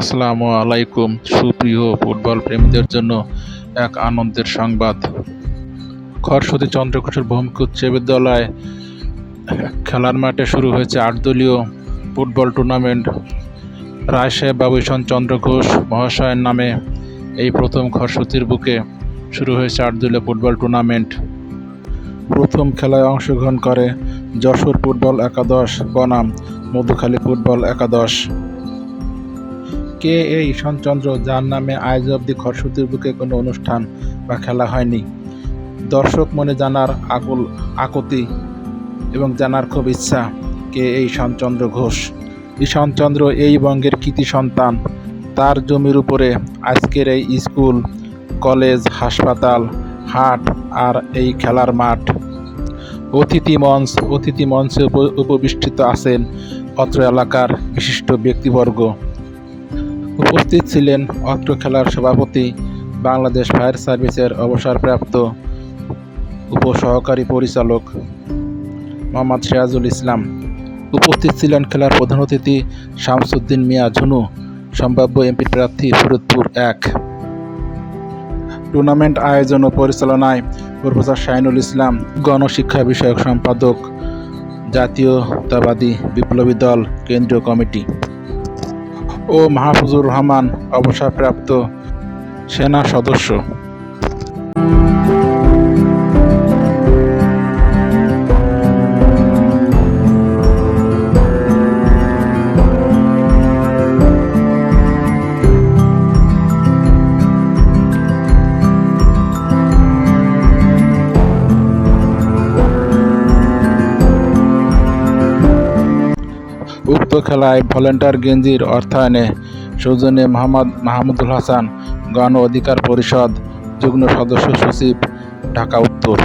আসসালামু আলাইকুম, সুপ্রিয় ফুটবল প্রেমীদের জন্য এক আনন্দের সংবাদ। খরস্বতী চন্দ্রকিশোর ভৌমিক উচ্চ বিদ্যালয়ে খেলার মাঠে শুরু হয়েছে আট দলীয় ফুটবল টুর্নামেন্ট। রায়সাহেব বাবুইশন চন্দ্র ঘোষ মহাশয়ের নামে এই প্রথম খরস্বতীর বুকে শুরু হয়েছে আট দলীয় ফুটবল টুর্নামেন্ট। প্রথম খেলায় অংশগ্রহণ করে যশোর ফুটবল একাদশ, বনাম মধুখালী ফুটবল একাদশ। কে এই ঈশানচন্দ্র যার নামে আজ অবধি খরস্বতীর বুকে কোনো অনুষ্ঠান বা খেলা হয়নি? দর্শক মনে জানার আকুল আকুতি এবং জানার খুব ইচ্ছা কে এই ঈশানচন্দ্র ঘোষ। ঈশানচন্দ্র এই বঙ্গের কৃতি সন্তান। তার জমির উপরে আজকের এই স্কুল, কলেজ, হাসপাতাল, হাট আর এই খেলার মাঠ। অতিথি মঞ্চ, অতিথি মঞ্চে উপ- উপবিষ্টিত আছেন অত্র এলাকার বিশিষ্ট ব্যক্তিবর্গ। উপস্থিত ছিলেন অত্র খেলার সভাপতি, বাংলাদেশ ফায়ার সার্ভিসের অবসরপ্রাপ্ত উপসহকারী পরিচালক মোহাম্মদ সিরাজুল ইসলাম। উপস্থিত ছিলেন খেলার প্রধান অতিথি শামসুদ্দিন মিয়া ঝুনু, সম্ভাব্য এমপি প্রার্থী ফরিদপুর এক। টুর্নামেন্ট আয়োজন ও পরিচালনায় প্রফেসর শাহিনুল ইসলাম, গণশিক্ষা বিষয়ক সম্পাদক, জাতীয়তাবাদী বিপ্লবী দল, কেন্দ্রীয় কমিটি। ও মাহফুজুর রহমান অবসরপ্রাপ্ত সেনা সদস্য। উক্ত খেলায় ভলেন্টার গেঞ্জির অর্থায়নে সৌজন্যে মোহাম্মদ মাহমুদুল হাসান গণ অধিকার পরিষদ যুগ্ম সদস্য সচিব, ঢাকা, উত্তর।